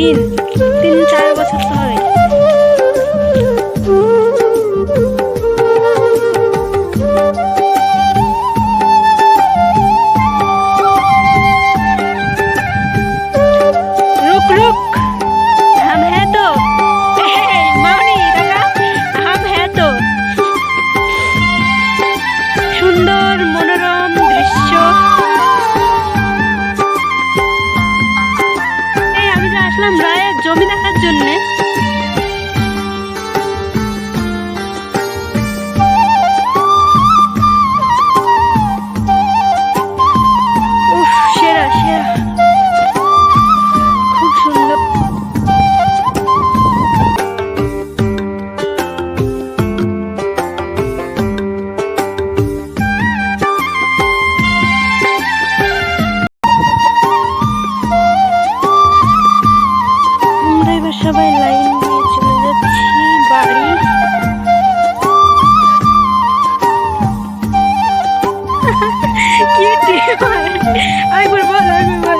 Martín. জন্যে সবাই লাইন দিয়ে চলে যাচ্ছি বাড়ি কি আগে বল আগে বল